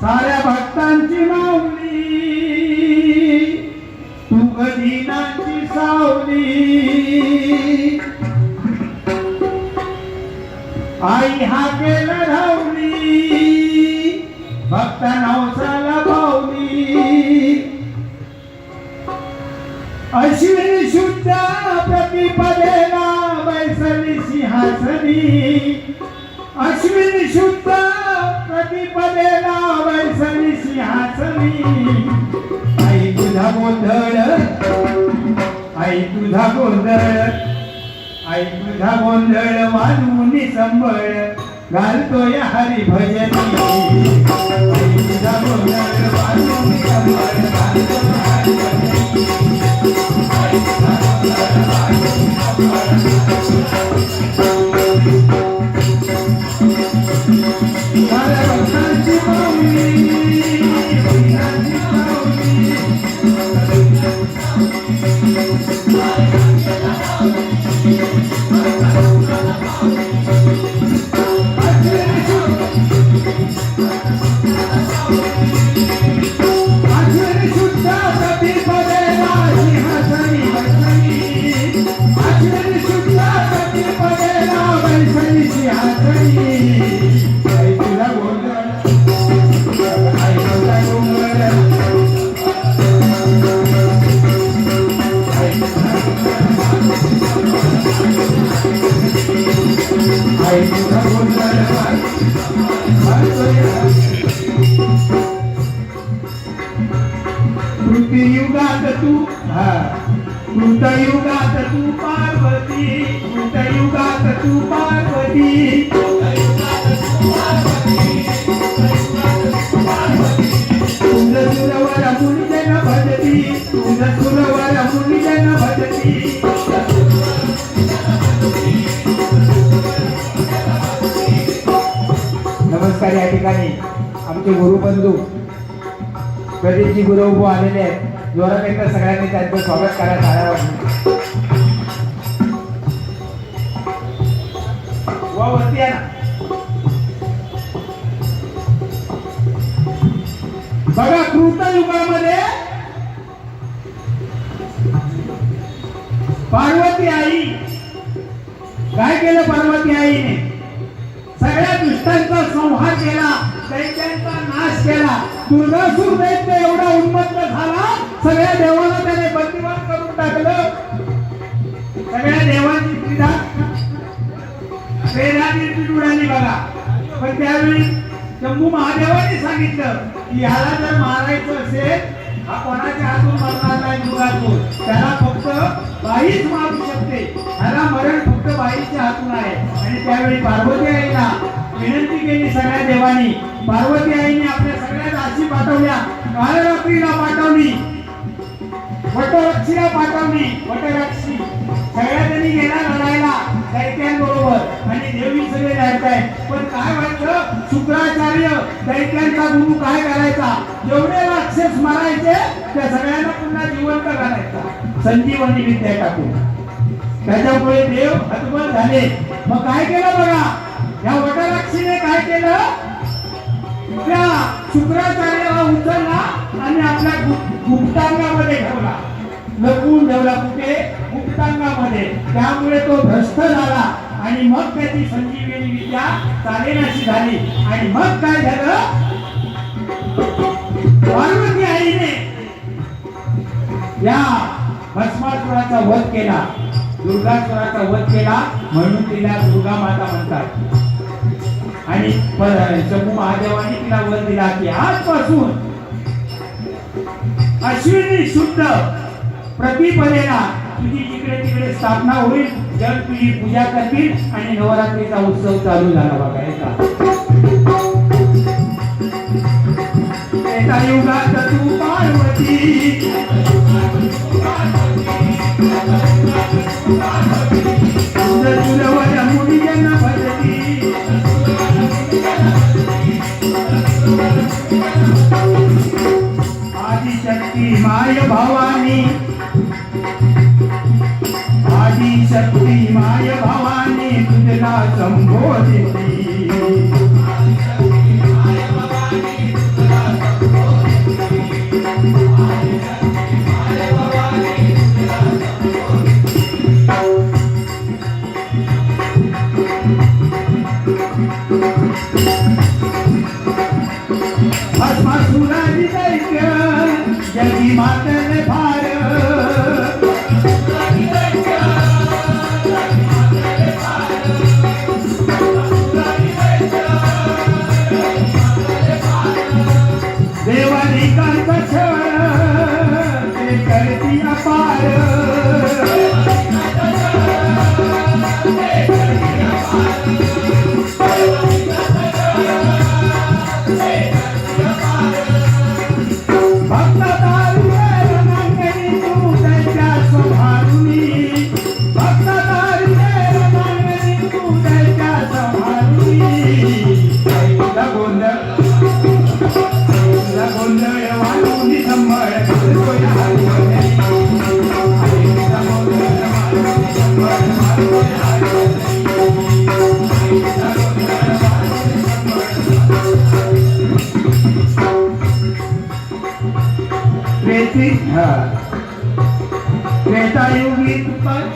साऱ्या भक्तांची माऊली तू गदिनाची सावली. आई हा केला धावली भक्त नवसा अश्विनी शुद्ध प्रतिपदेना बैसली सिंहासनी। अश्विनी शुद्ध प्रतिपदेना बैसली सिंहासनी। आई तुझा गोंधळ आई तुझा गोंधळ आई तुझा गोंधळ मानून संबळ घालतोय हरी भजनी आई तुझा गोंधळ मानून संबळ घालतोय हरी भजनी हरिभजनी. साऱ्या भजती तुझ मुनिजन भजती नमस्कार या ठिकाणी आमचे गुरुबंधू प्रदीपजी गुरु उभो आलेले आहेत. जोरात एकदा सगळ्यांनी त्यांचं स्वागत करा आल्यावर वा वरती आहे ना. बघा कृत युगामध्ये पार्वती आई. काय केलं पार्वती आईने? सगळ्या दुष्टांचा संहार केला दैत्यांचा नाश केला. दुर्गासूर दैत्य एवढा उन्मत्त झाला सगळ्या देवाला त्याने बंदिवान करून टाकलं. सगळ्या देवांची क्रीडा वेदाची उडाली बघा. पण त्यावेळी शंभू महादेवाने सांगितलं की ह्याला जर मारायचं असेल हा कोणाच्या हातून मरणार नाही दुर्गासूर त्याला फक्त बाईच मारू शकते. ह्याला मरण फक्त बाईच्या हातून आहे. आणि त्यावेळी पार्वती आईला विनंती केली सगळ्या देवानी. पार्वती आईने आपल्या सगळ्या राशी पाठवल्या. कालरात्रीला पाठवली. वटरक्षीला पाठवली. वटरक्षी सगळ्या जणी गेला लढायला दैत्यांबरोबर. आणि देवी सगळे लढताय पण काय व्हायचं? शुक्राचार्य दैत्यांचा गुरु काय करायचा? जेवढे राक्षस मारायचे त्या सगळ्यांना पुन्हा जिवंत करायचा. संजीवनी विद्या टाकून. त्याच्यामुळे देव हतबल झाले. मग काय केलं बघा? या वटराक्षीने काय केलं? त्या शुक्राचार्याला उचलला आणि आपल्या गुप्तांगामध्ये ठेवला. लपवून ठेवला कुठे? गुप्तांगामध्ये त्यामुळे तो भ्रष्ट झाला. आणि मग त्याची संजीवनी विद्या चालेनाशी झाली. आणि मग काय झालं? पार्वती आईने या भस्मासुराचा वध केला. दुर्गासुराचा वध केला म्हणून तिला दुर्गा माता म्हणतात. आणि शंभू महादेवाने तिला वध दिला की आजपासून अश्विनी शुद्ध प्रतिपदेला तुझी जिकडे तिकडे स्थापना होईल जग तुझी पूजा करतील आणि नवरात्रीचा उत्सव चालू झाला बघा एका एका युगात तू पार्वती. मुली ज्यांना भजती. आदिशक्ती माय भावानी. शक्ती माय भवानी तुझला संबोधिती. भस्मासुराची दैत्य जगी मातले फार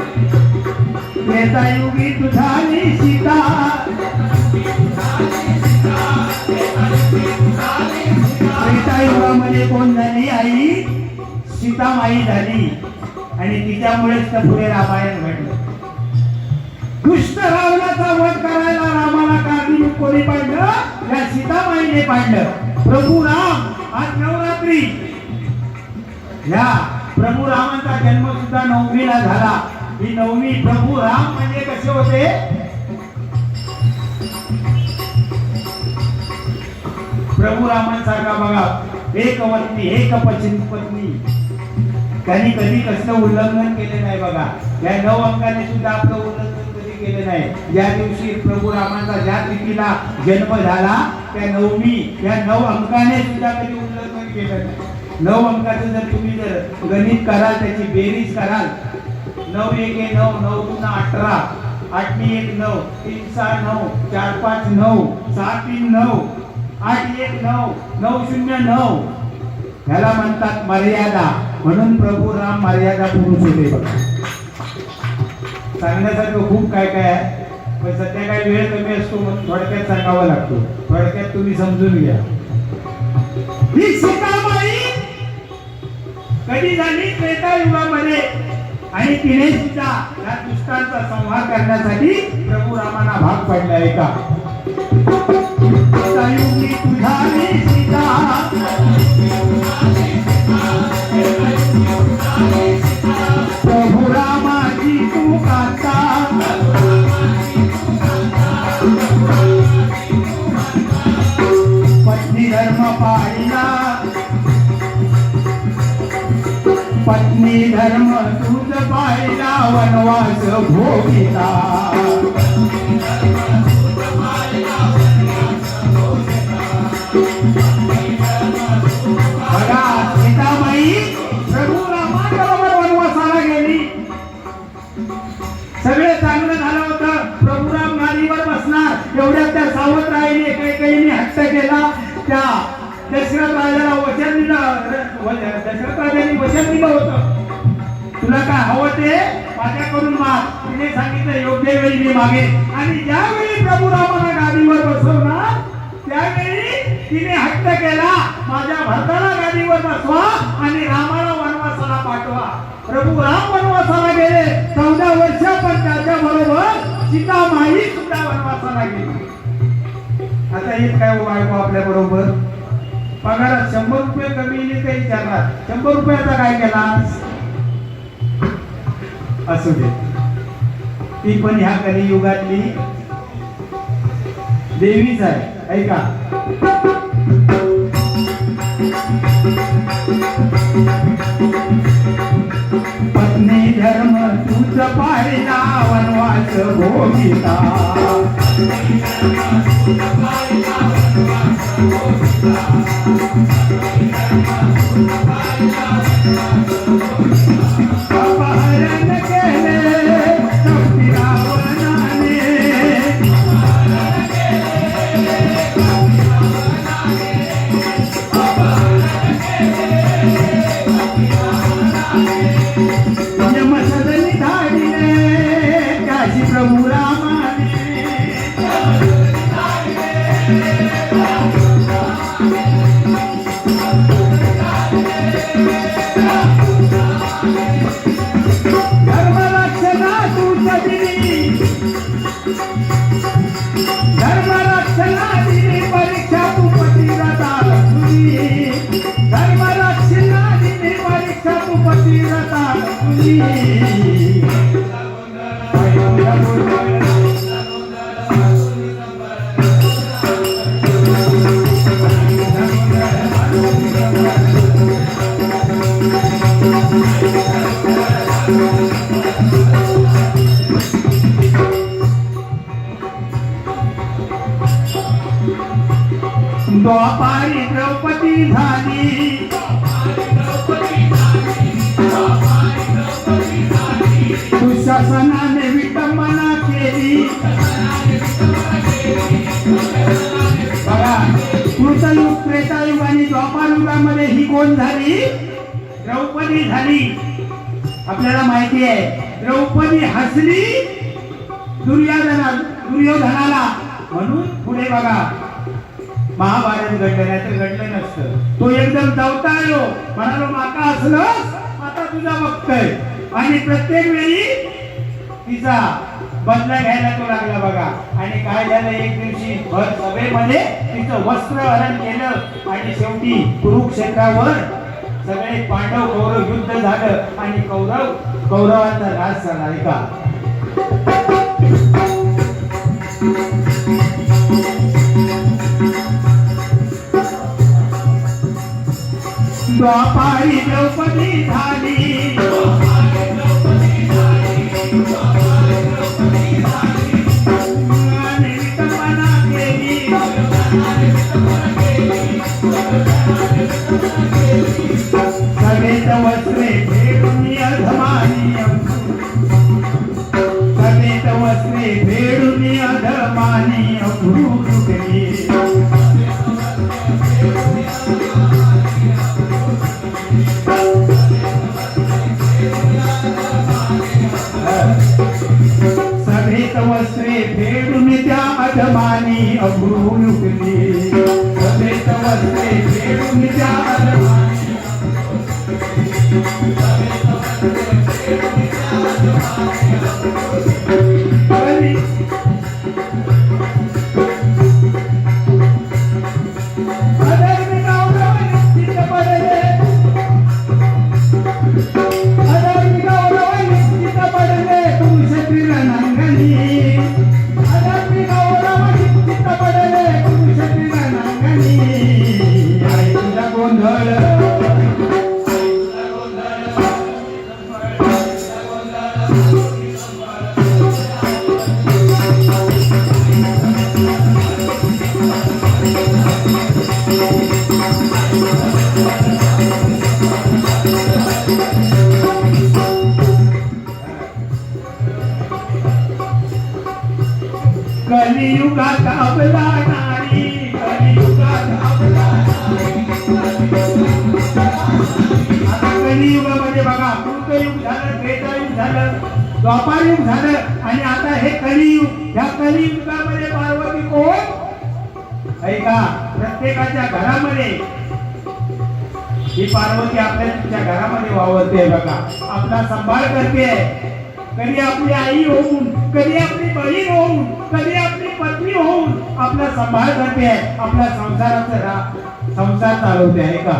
तुका त्रेतायुगी तुझाली सीता। त्रेतायुगामध्ये कोण झाली आई? सीतामाई झाली. आणि तिच्यामुळेच तर पुढे रामायण घडलं. दुष्ट रावणाचा वध करायला रामाला कारणीभूत कोणी पाडलं? या सीतामाईने पाडलं. प्रभू राम आज नवरात्री. या प्रभू रामाचा जन्म सुद्धा नवमीला झाला. ही नवमी प्रभू राम म्हणजे कसे होते? प्रभू रामांसारखा बघा. एक वत्नी एक पत्नी पत्नी. त्यांनी कधी कसलं उल्लंघन केले नाही बघा. या नऊ अंकाने सुद्धा आपलं उल्लंघन कधी केले नाही. ज्या दिवशी प्रभू रामांचा ज्या तिथीला जन्म झाला त्या नवमी या नऊ अंकाने सुद्धा कधी उल्लंघन केलं नाही. नऊ अंकाचं जर तुम्ही जर गणित कराल त्याची बेरीज कराल नऊ एक नऊ नऊ पुन्हा अठरा. आठवी एक नऊ तीन सहा नऊ चार पाच नऊ सहा तीन नऊ आठ एक नऊ नऊ शून्य नऊ. ह्याला म्हणतात मर्यादा. म्हणून प्रभू राम मर्यादा पुरुष होते सांगण्यासारखं खूप काय काय आहे पण सध्या काही वेळ कमी असतो म्हणून थोडक्यात सांगावा लागतो. थोडक्यात तुम्ही समजून घ्या. ही सीताबाई कधी झाली त्रेतायुगामध्ये? आणि तिने सुद्धा या दुष्टांचा संहार करण्यासाठी प्रभू रामाना भाग पडला आहे का? तुझा सीता. पत्नी धर्म तुझ पाहिला वनवास भोगिता बघा सीताबाई प्रभू रामाबरोबर वनवासाला गेली. सगळे चांगलं झालं होतं. प्रभुराम गादीवर बसणार. एवढ्यात त्या सावध राहिली कैकेयीने हट्ट केला. त्या दशरथ राजाला वचन दिलं. दशरथ राजाने वचन दिलं होतं. तुला काय हवं ते माझ्याकडून माग तिने सांगितलं योग्य वेळी मी मागे आणि ज्यावेळी प्रभू रामाला गादीवर बसवला त्यावेळी तिने हट्ट केला. माझ्या भरताला गादीवर बसवा आणि रामाला वनवासाला पाठवा. प्रभू राम वनवासाला गेले. चौदा वर्ष पण त्याच्या बरोबर सीतामाई सुद्धा वनवासाला गेली. आता येत काय बायको आपल्या बरोबर पगारात शंभर रुपये कमी येईल ते विचारणार? शंभर रुपयाचा काय केला? असू दे. ती पण ह्या कलियुगातली देवीच आहे. ऐका. पत्नी तुझ पाहिला वनवास भोगिता अपहरण केले द्वापारी द्रौपदी झाली. द्वापारयुगामध्ये ही कोण झाली? द्रौपदी झाली. आपल्याला माहिती आहे द्रौपदी हसली दुर्योधना दुर्योधनाला. म्हणून पुढे बघा. महाभारत घडलं नाही तर घडलं नसतं. तो एकदम दवताळलो म्हणालो माका असलं आता तुझा बघतय. आणि प्रत्येक वेळी तिचा बदला घ्यायला तो लागला बघा. आणि काय झालं? एक दिवशी भर सभेमध्ये तिचं वस्त्र हरण केलं. आणि शेवटी कुरुक्षेत्रावर सगळे पांडव कौरव युद्ध झालं. आणि कौरव कौरवांचा राज झाला का द्वापारी द्रौपदी झाली. सगळेच वस्त्रे फेडून त्या अधमानी अभूरुकली सगळेच वस्त्रे कलियुगाचा अबला नारी कलियुगाचा अबला नारी. आता कलियुगामध्ये बघा कृतयुग झालं त्रेतायुग झालं द्वापारयुग झालं आणि आता हे कलियुग. या कलियुगामध्ये पार्वती कोण? ऐका प्रत्येकाच्या घरामध्ये. ही पार्वती आपल्या तुमच्या घरामध्ये वावरते बघा. आपला सांभाळ करते. कधी आपली आई होऊन कधी आपली बहीण होऊन कधी आपली पत्नी होऊन आपला सांभाळ करते आहे आपल्या संसाराचा संसार चालवते आहे का?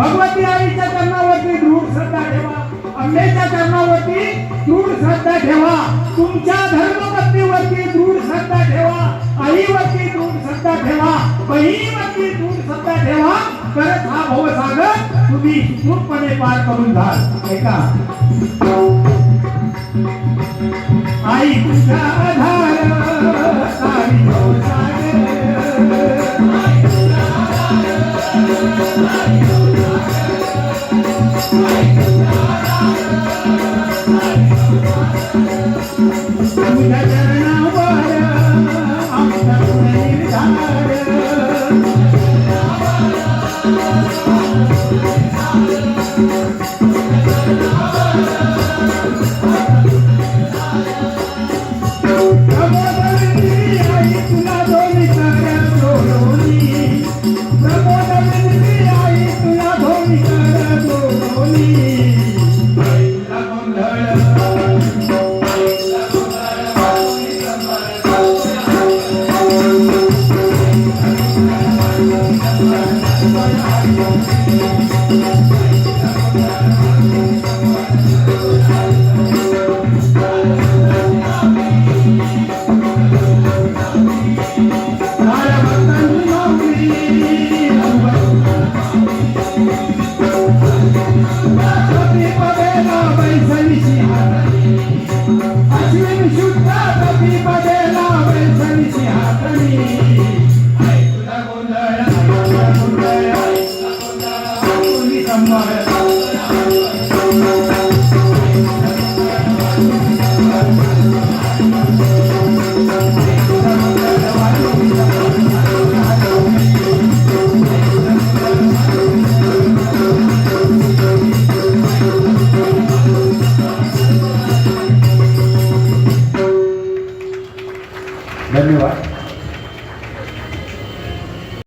भगवती आईच्या चरणावरती दृढ श्रद्धा ठेवा. अंबेच्या चरणावरती दृढ श्रद्धा ठेवा. तुमच्या धर्मपत्नीवरती दृढ श्रद्धा ठेवा. आईवरती दृढ श्रद्धा ठेवा. बहिणीवरती दृढ श्रद्धा ठेवा. करत हा भवसागर तुम्ही सुखपणे पार करून जाल ऐका. आई तुझ्या आधार सारी भवसागर.